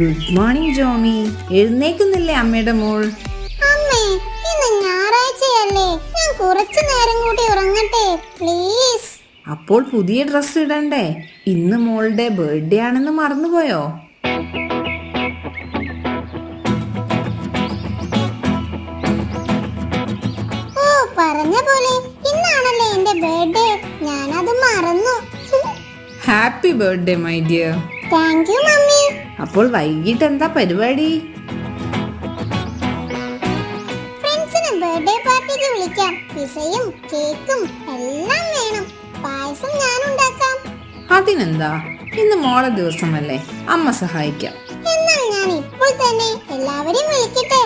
Good morning Jomy എഴുന്നേക്കുന്നില്ലേ അമ്മയുടെ മോൾ? അമ്മേ ഇന്ന് ഞായറാഴ്ചയല്ലേ. ഞാൻ കുറച്ചു നേരം കൂടി ഉറങ്ങട്ടെ പ്ലീസ് അപ്പോൾ പുതിയ ഡ്രസ് ഇടണ്ടേ? ഇന്ന് മോളുടെ ബർത്ത്ഡേ ആണെന്ന് മറന്നുപോയോ? ഓ പറഞ്ഞ പോലെ. ഇന്നാണല്ലേ എന്റെ ബർത്ത്ഡേ ഞാനത് മറന്നു. Happy birthday my dear thank you mummy. അപ്പോൾ വൈകിട്ട് എന്താ പരിപാടി ബർത്ത്ഡേ പാർട്ടിക്ക് വിളിക്കാം. പിസയും കേക്കും എല്ലാം വേണം. പായസം ഞാൻ ഉണ്ടാക്കാം അതിനെന്താ? ഇന്ന് മോളെ ദിവസമല്ലേ. അമ്മ സഹായിക്കാം. എന്നാൽ ഞാൻ ഇപ്പോൾ തന്നെ എല്ലാവരെയും വിളിക്കട്ടെ.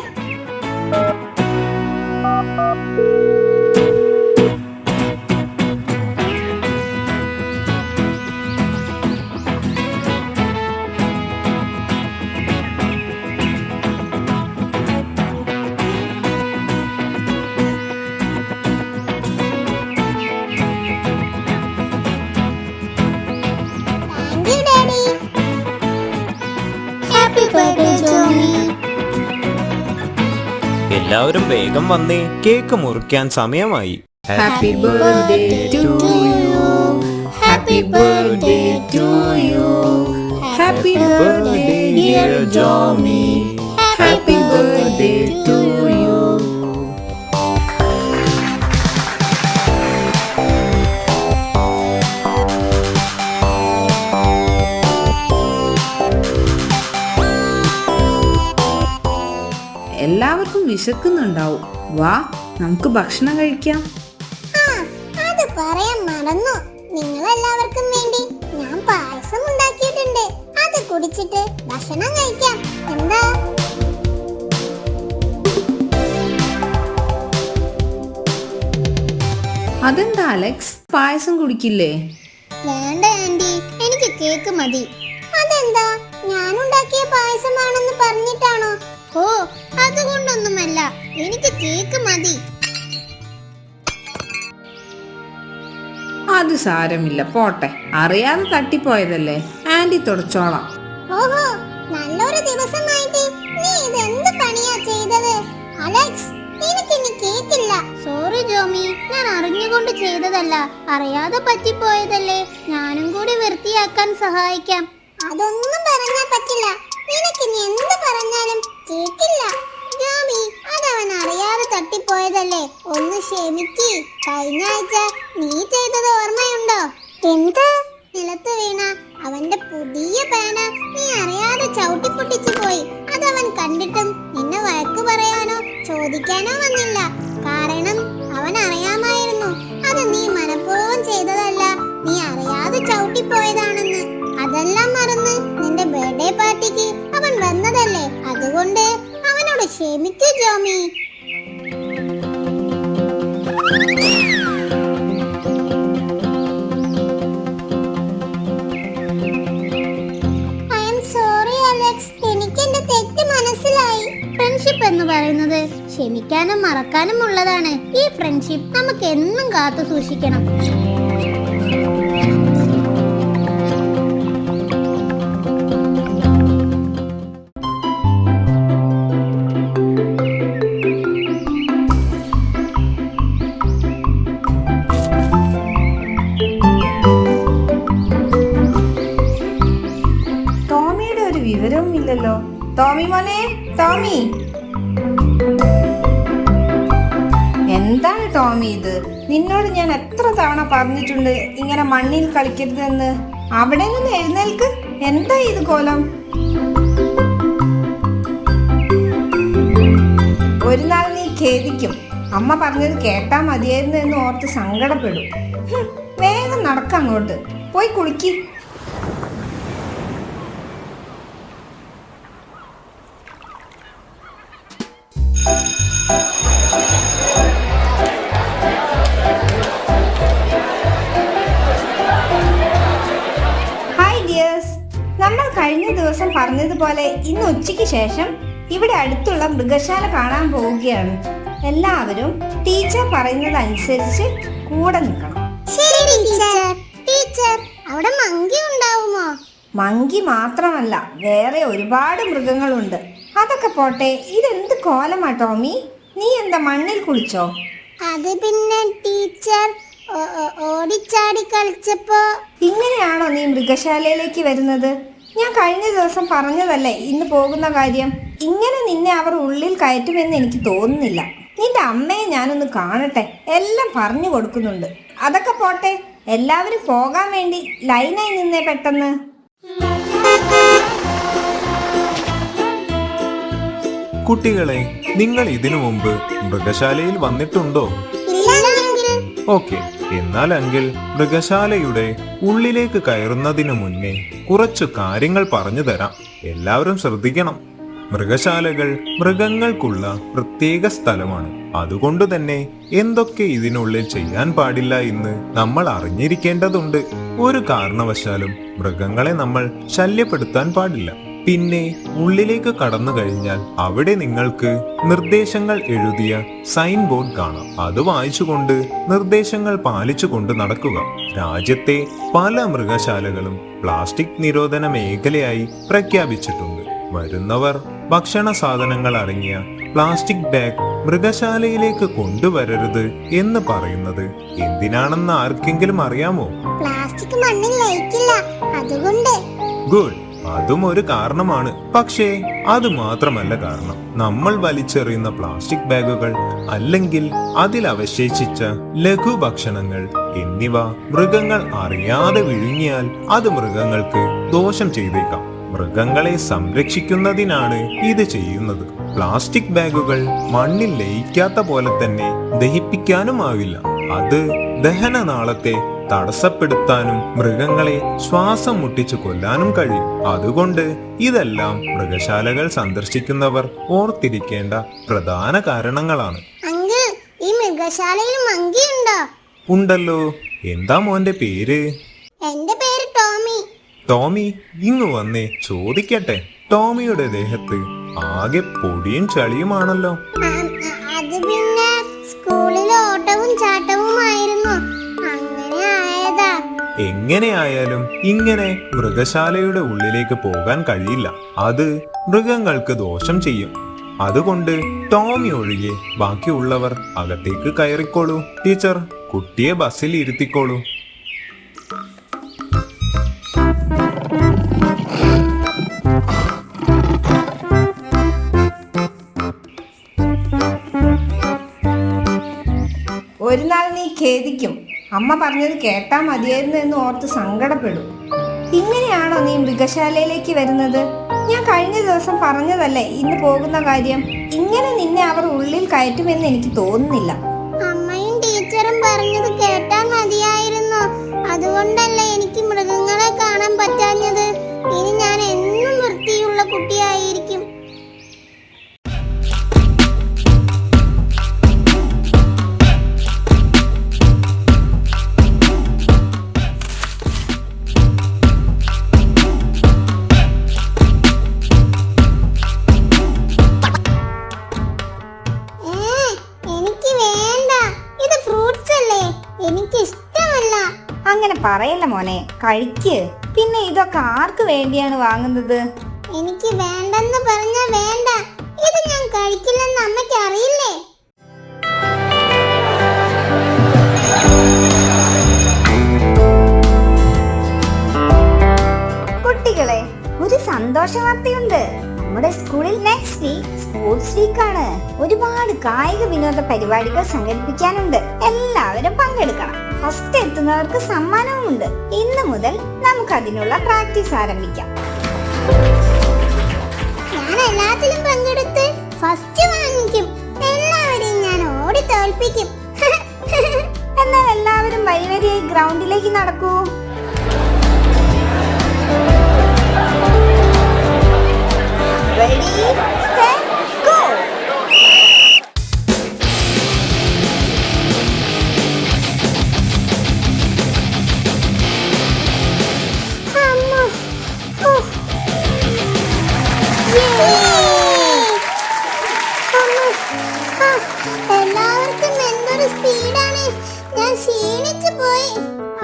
എല്ലാവരും വേഗം വന്നേ. കേക്ക് മുറിക്കാൻ സമയമായി. Happy birthday to you happy birthday to you happy birthday dear Jomi വിശക്കുന്നുണ്ടാവും. വാ നമുക്ക് ഭക്ഷണം കഴിക്കാം. അത് പറയാൻ മറന്നു. നിങ്ങൾ എല്ലാവർക്കും വേണ്ടി ഞാൻ പായസം ഉണ്ടാക്കിയിട്ടുണ്ട്. അത് കുടിച്ചിട്ട് ഭക്ഷണം കഴിക്കാം. എന്താ? അതെന്താ അലക്സ്? പായസം കുടിക്കില്ലേ? വേണ്ട ആന്റി എനിക്ക് കേക്ക് മതി. അതെന്താ? ഞാൻ ഉണ്ടാക്കിയ പായസമാണെന്ന് പറഞ്ഞിട്ടാണോ? ഓ അതുകൊണ്ടൊന്നുമല്ല. എനിക്ക് കേക്ക് മതി. അത് സാരമില്ല പോട്ടെ. അറിയാതെ തട്ടിപ്പോയതല്ലേ? ആന്റി തുടച്ചോളാം. ഓഹോ നല്ലൊരു ദിവസമായിട്ട്. നീ ഇതെന്ത് പണിയാ ചെയ്തത്? അലക്സ് എനിക്കിനി കേക്കില്ല. സോറി ജോമി. ഞാൻ അറിഞ്ഞുകൊണ്ട് ചെയ്തതല്ല. അറിയാതെ പറ്റിപ്പോയതല്ലേ. ഞാനും കൂടി വൃത്തിയാക്കാൻ സഹായിക്കാം. അതൊന്നും പറഞ്ഞാൽ പറ്റില്ല. നിനക്കിനി എന്ത് പറഞ്ഞാലും കേട്ടില്ല. ജോമി അതവൻ അറിയാതെ തട്ടിപ്പോയതല്ലേ? ഒന്ന് ക്ഷമിക്ക്. കഴിഞ്ഞ ആഴ്ച നീ ചെയ്തത് ഓർമ്മയുണ്ടോ? എന്ത്? നിലത്ത് വീണ അവന്റെ പുതിയ പേന നീ അറിയാതെ ചവിട്ടിപ്പൊട്ടിച്ചു പോയി. അതവൻ കണ്ടിട്ടും നിന്നെ വഴക്ക് പറയാനോ ചോദിക്കാനോ വന്നില്ല. കാരണം അവൻ അറിയാമായിരുന്നു. അത് നീ മനഃപൂർവം ചെയ്തതല്ല. നീ അറിയാതെ ചവിട്ടിപ്പോയതാണെന്ന് മനസ്സിലായി. ഫ്രണ്ട്ഷിപ്പ് എന്ന് പറയുന്നത് ക്ഷമിക്കാനും മറക്കാനും ഉള്ളതാണ്. ഈ ഫ്രണ്ട്ഷിപ്പ് നമുക്ക് എന്നും കാത്തു സൂക്ഷിക്കണം. നിന്നോട് ഞാൻ എത്ര തവണ പറഞ്ഞിട്ടുണ്ട് ഇങ്ങനെ മണ്ണിൽ കളിക്കരുതെന്ന്? അവിടെ നിന്ന് എഴുന്നേൽക്ക്. എന്താ ഇത് കോലം? ഒരു നാൾ നീ ഖേദിക്കും. അമ്മ പറഞ്ഞത് കേട്ടാ മതിയായിരുന്നു എന്ന് ഓർത്ത് സങ്കടപ്പെടും. വേഗം നടക്കാം അങ്ങോട്ട്. പോയി കുളിക്ക്. ഇന്ന് ഉച്ചയ്ക്ക് ശേഷം ഇവിടെ അടുത്തുള്ള മൃഗശാല കാണാൻ പോവുകയാണ്. എല്ലാവരും ടീച്ചർ പറയുന്നത് അനുസരിച്ച് കൂടെ നിൽക്കണം. ശരി ടീച്ചർ. ടീച്ചർ അവിടെ മങ്കി ഉണ്ടാവുമോ? മങ്കി മാത്രമല്ല വേറെ ഒരുപാട് മൃഗങ്ങളുണ്ട്. അതൊക്കെ പോട്ടെ ഇതെന്ത് കോലമാ ടോമി? നീ എന്താ മണ്ണിൽ കുളിച്ചോ? അത് പിന്നെ ടീച്ചർ ഓടിച്ചാടി കളിച്ചപ്പോ ഇങ്ങനെയാണോ നീ മൃഗശാലയിലേക്ക് വരുന്നത്? ഞാൻ കഴിഞ്ഞ ദിവസം പറഞ്ഞതല്ലേ ഇന്ന് പോകുന്ന കാര്യം? ഇങ്ങനെ നിന്നെ അവർ ഉള്ളിൽ കയറ്റുമെന്ന് എനിക്ക് തോന്നുന്നില്ല. നിന്റെ അമ്മയെ ഞാനൊന്ന് കാണട്ടെ എല്ലാം പറഞ്ഞു കൊടുക്കുന്നുണ്ട്. അതൊക്കെ പോട്ടെ എല്ലാവരും പോകാൻ വേണ്ടി ലൈനായി നിന്നേ പെട്ടെന്ന്. കുട്ടികളെ നിങ്ങൾ ഇതിനു മുമ്പ് മൃഗശാലയിൽ വന്നിട്ടുണ്ടോ? ഇല്ലെങ്കിൽ ഓക്കെ. എന്നാൽ എങ്കിൽ മൃഗശാലയുടെ ഉള്ളിലേക്ക് കയറുന്നതിനു മുന്നേ കുറച്ചു കാര്യങ്ങൾ പറഞ്ഞു തരാം. എല്ലാവരും ശ്രദ്ധിക്കണം. മൃഗശാലകൾ മൃഗങ്ങൾക്കുള്ള പ്രത്യേക സ്ഥലമാണ്. അതുകൊണ്ട് തന്നെ എന്തൊക്കെ ഇതിനുള്ളിൽ ചെയ്യാൻ പാടില്ല എന്ന് നമ്മൾ അറിഞ്ഞിരിക്കേണ്ടതുണ്ട്. ഒരു കാരണവശാലും മൃഗങ്ങളെ നമ്മൾ ശല്യപ്പെടുത്താൻ പാടില്ല. പിന്നെ ഉള്ളിലേക്ക് കടന്നു കഴിഞ്ഞാൽ അവിടെ നിങ്ങൾക്ക് നിർദ്ദേശങ്ങൾ എഴുതിയ സൈൻ ബോർഡ് കാണാം. അത് വായിച്ചുകൊണ്ട് നിർദ്ദേശങ്ങൾ പാലിച്ചുകൊണ്ട് നടക്കുക. രാജ്യത്തെ പല മൃഗശാലകളും പ്ലാസ്റ്റിക് നിരോധന മേഖലയായി പ്രഖ്യാപിച്ചിട്ടുണ്ട്. വരുന്നവർ ഭക്ഷണ സാധനങ്ങൾ അടങ്ങിയ പ്ലാസ്റ്റിക് ബാഗ് മൃഗശാലയിലേക്ക് കൊണ്ടുവരരുത് എന്ന് പറയുന്നത് എന്തിനാണെന്ന് ആർക്കെങ്കിലും അറിയാമോ? പ്ലാസ്റ്റിക് മണ്ണിൽ ലയിക്കില്ല. അതുകൊണ്ട് ഗുഡ്. അതും ഒരു കാരണമാണ്. പക്ഷേ അത് മാത്രമല്ല കാരണം. നമ്മൾ വലിച്ചെറിയുന്ന പ്ലാസ്റ്റിക് ബാഗുകൾ അല്ലെങ്കിൽ അതിൽ അവശേഷിച്ച ലഘുഭക്ഷണങ്ങൾ എന്നിവ മൃഗങ്ങൾ അറിയാതെ വിഴുങ്ങിയാൽ അത് മൃഗങ്ങൾക്ക് ദോഷം ചെയ്തേക്കാം. മൃഗങ്ങളെ സംരക്ഷിക്കുന്നതിനാണ് ഇത് ചെയ്യുന്നത്. പ്ലാസ്റ്റിക് ബാഗുകൾ മണ്ണിൽ ലയിക്കാത്ത പോലെ തന്നെ ദഹിപ്പിക്കാനുമാവില്ല. അത് ദഹനനാളത്തെ തടസ്സപ്പെടുത്താനും മൃഗങ്ങളെ ശ്വാസം മുട്ടിച്ചു കൊല്ലാനും കഴിയും. അതുകൊണ്ട് ഇതെല്ലാം മൃഗശാലകൾ സന്ദർശിക്കുന്നവർ ഓർത്തിരിക്കേണ്ട പ്രധാന കാരണങ്ങളാണ്. ഈ മൃഗശാലയിൽ മങ്കി ഉണ്ടോ? ഉണ്ടല്ലോ. എന്താ മോന്റെ പേര്? എന്റെ പേര് ടോമി. ടോമി ഇങ്ങു വന്നേ ചോദിക്കട്ടെ. ടോമിയുടെ ദേഹത്ത് ആകെ പൊടിയും ചളിയുമാണല്ലോ. എങ്ങനെയായാലും ഇങ്ങനെ മൃഗശാലയുടെ ഉള്ളിലേക്ക് പോകാൻ കഴിയില്ല. അത് മൃഗങ്ങൾക്ക് ദോഷം ചെയ്യും. അതുകൊണ്ട് ടോമി ഒഴികെ ബാക്കിയുള്ളവർ അകത്തേക്ക് കയറിക്കോളൂ. ടീച്ചർ കുട്ടിയെ ബസ്സിൽ ഇരുത്തിക്കോളൂ. ഒരു നാൾ നീ ഖേദിക്കും. അമ്മ പറഞ്ഞത് കേട്ടാ മതിയായിരുന്നു എന്ന് ഓർത്ത് സങ്കടപ്പെടും. ഇങ്ങനെയാണോ നീ മൃഗശാലയിലേക്ക് വരുന്നത്? ഞാൻ കഴിഞ്ഞ ദിവസം പറഞ്ഞതല്ലേ ഇന്ന് പോകുന്ന കാര്യം? ഇങ്ങനെ നിന്നെ അവർ ഉള്ളിൽ കയറ്റുമെന്ന് എനിക്ക് തോന്നുന്നില്ല. അമ്മയും ടീച്ചറും പറഞ്ഞത് കേട്ടാ മതിയായിരുന്നു. അതുകൊണ്ടല്ലേ കഴിക്ക്. പിന്നെ ഇതൊക്കെ ആർക്ക് വേണ്ടിയാണ് വാങ്ങുന്നത്? എനിക്ക് വേണ്ടെന്ന് പറഞ്ഞ വേണ്ട. ഇത് ഞാൻ കഴിക്കില്ലെന്ന് അമ്മയ്ക്ക് അറിയില്ലേ? കുട്ടികളെ ഒരു സന്തോഷ വാർത്തയുണ്ട്. നമ്മുടെ സ്കൂളിൽ നെക്സ്റ്റ് വീക്ക് സ്പോർട്സ് വീക്ക് ആണ്. ഒരുപാട് കായിക വിനോദ പരിപാടികൾ സംഘടിപ്പിക്കാനുണ്ട്. എല്ലാവരും പങ്കെടുക്കണം. ഫസ്റ്റ് എത്തുന്നവർക്ക് സമ്മാനവുമുണ്ട്. ഇന്ന് മുതൽ നമുക്ക് അതിനുള്ള പ്രാക്ടീസ് ആരംഭിക്കാം. ഞാൻ എല്ലാത്തിലും പങ്കെടുത്ത് ഫസ്റ്റ് വാങ്ങിക്കും. എല്ലാവരെയും ഞാൻ ഓടി തോൽപ്പിക്കും. എന്നാൽ എല്ലാവരും വരി ഗ്രൗണ്ടിലേക്ക് നടക്കൂ. Ready, ക്ഷീണിച്ചു പോയി.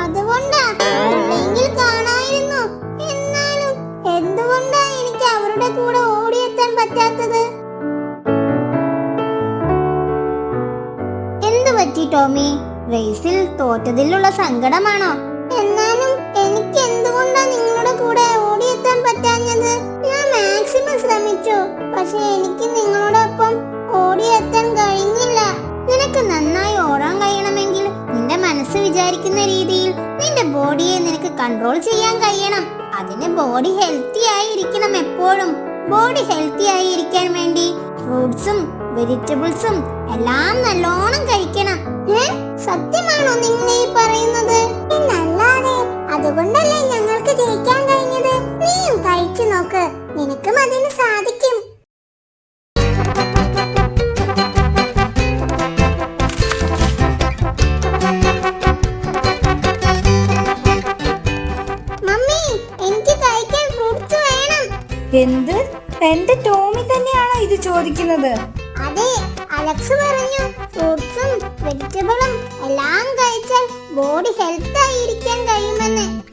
അതുകൊണ്ടാ ഇല്ലെങ്കിൽ കാണായിരുന്നു. എന്നാലും എന്തുകൊണ്ടാ എനിക്ക് അവരുടെ കൂടെ ഓടിയെത്താൻ പറ്റാത്തത്? എന്തു പറ്റി ടോമി? റേസിൽ തോറ്റതിലുള്ള സങ്കടമാണോ? എന്നാലും എനിക്ക് എന്തുകൊണ്ടാ നിങ്ങളുടെ കൂടെ ഓടിയെത്താൻ പറ്റാഞ്ഞത്? ഞാൻ മാക്സിമം ശ്രമിച്ചു. പക്ഷെ എനിക്ക് നിങ്ങളോടൊപ്പം ഓടിയെത്താൻ കഴിഞ്ഞില്ല. നിനക്ക് നന്നായി ഓടാൻ കഴിയണമെങ്കിൽ മനസ്സ് വിചാരിക്കുന്ന രീതിയിൽ നിന്റെ ബോഡിയെ നിനക്ക് കൺട്രോൾ ചെയ്യാൻ കഴിയണം. അതിന് ബോഡി ഹെൽത്തി ആയിരിക്കണം എപ്പോഴും. ബോഡി ഹെൽത്തി ആയിരിക്കാൻ വേണ്ടി ഫ്രൂട്ട്സും വെജിറ്റബിൾസും എല്ലാം നല്ലോണം കഴിക്കണം. സത്യമാണോ നിങ്ങൾ ഈ പറയുന്നത്? എന്നല്ലാതെ അതുകൊണ്ടല്ലേ ഞങ്ങൾക്ക് ജയിക്കാൻ കഴിഞ്ഞത്? നീയും കഴിച്ചു നോക്ക്. നിനക്കും അതിന് സാധിക്കും എന്ത്? എന്റെ ടോമി തന്നെയാണോ ഇത് ചോദിക്കുന്നത്? അതെ അലക്സ് പറഞ്ഞു ഫ്രൂട്ട്സും വെജിറ്റബിളും എല്ലാം കഴിച്ചാൽ ബോഡി ഹെൽത്ത് ആയിരിക്കാൻ കഴിയുമെന്ന്.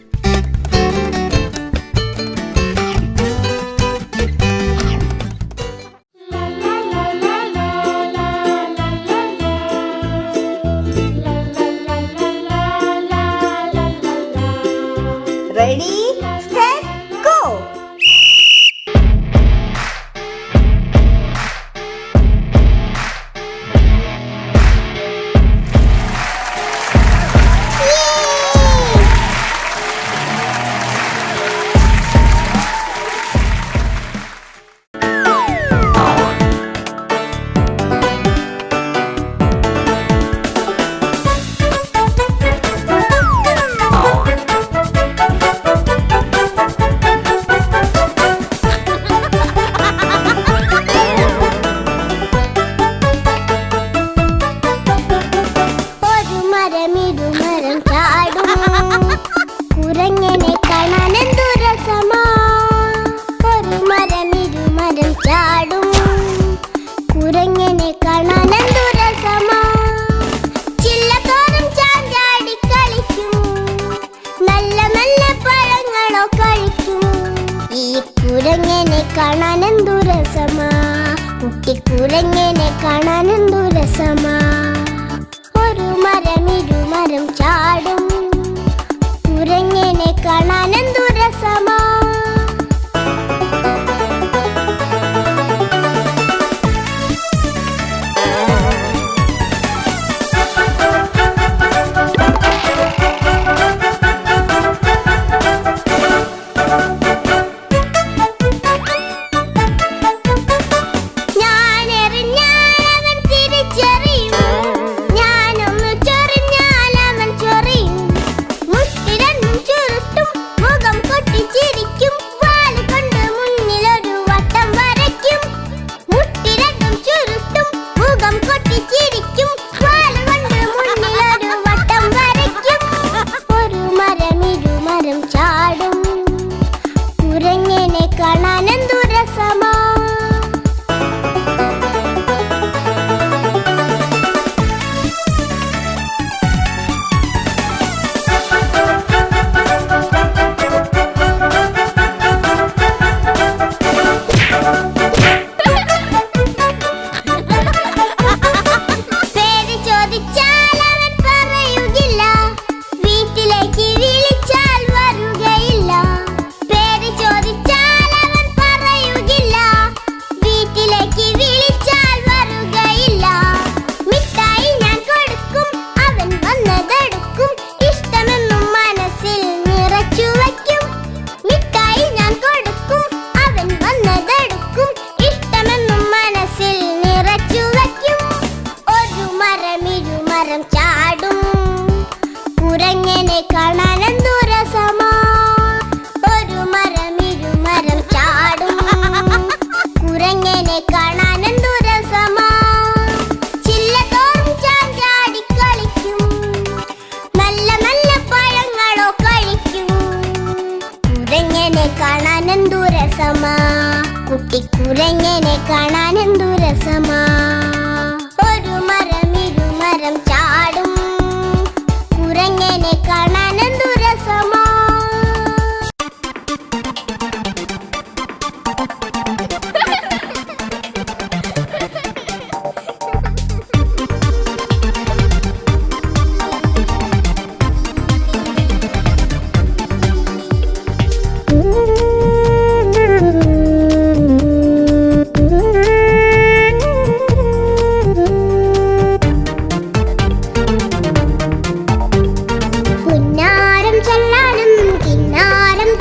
Jump.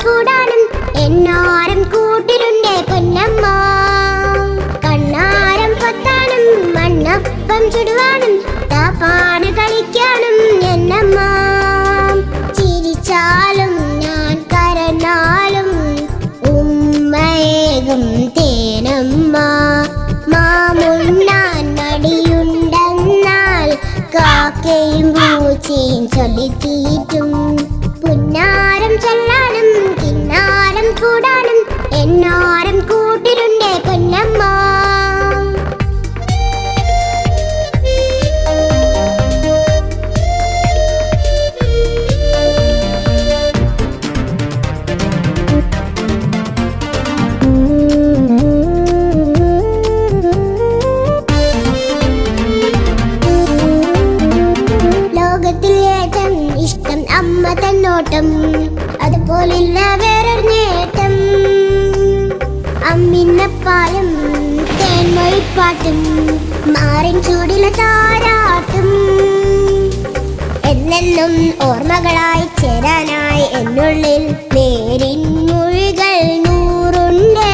കൂടാനും എന്നാരം കൂട്ടിലുണ്ടേ പൊന്നമ്മ. കണ്ണാരം കൊത്താനും മണ്ണപ്പം ചുടുവാനും തപ്പാന് കളിക്കാനും എന്നമ്മ. ചിരിച്ചാലും ഞാൻ കരഞ്ഞാലും ഉമ്മയേകും തേനമ്മ. മാമുണ്ണാൻ മടിയുണ്ടെന്നാൽ കാക്കയും പൂച്ചയും ചൊല്ലിത്തീറ്റും തേൻമൊഴിപ്പാട്ടും മാറിൻ ചൂടിലെ താരാട്ടും എന്നെന്നും ഓർമ്മകളായി ചേരാനായി എന്നുള്ളിൽ നേരിൻ മുഴികൾ നൂറുണ്ടേ.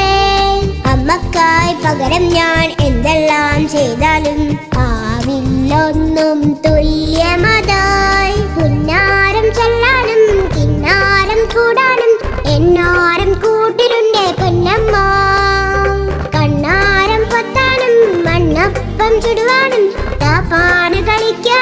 അമ്മക്കായി പകരം ഞാൻ എന്തെല്ലാം ചെയ്താലും ആവില്ലൊന്നും തുല്യമതായി. പുന്നാരം ചൊല്ലാനും കിന്നാരം കൂടാനും എന്നാരം കൂട്ടിലുണ്ട് പൊന്നമ്മ. ചുടുവാനും പാന കളിക്കാനും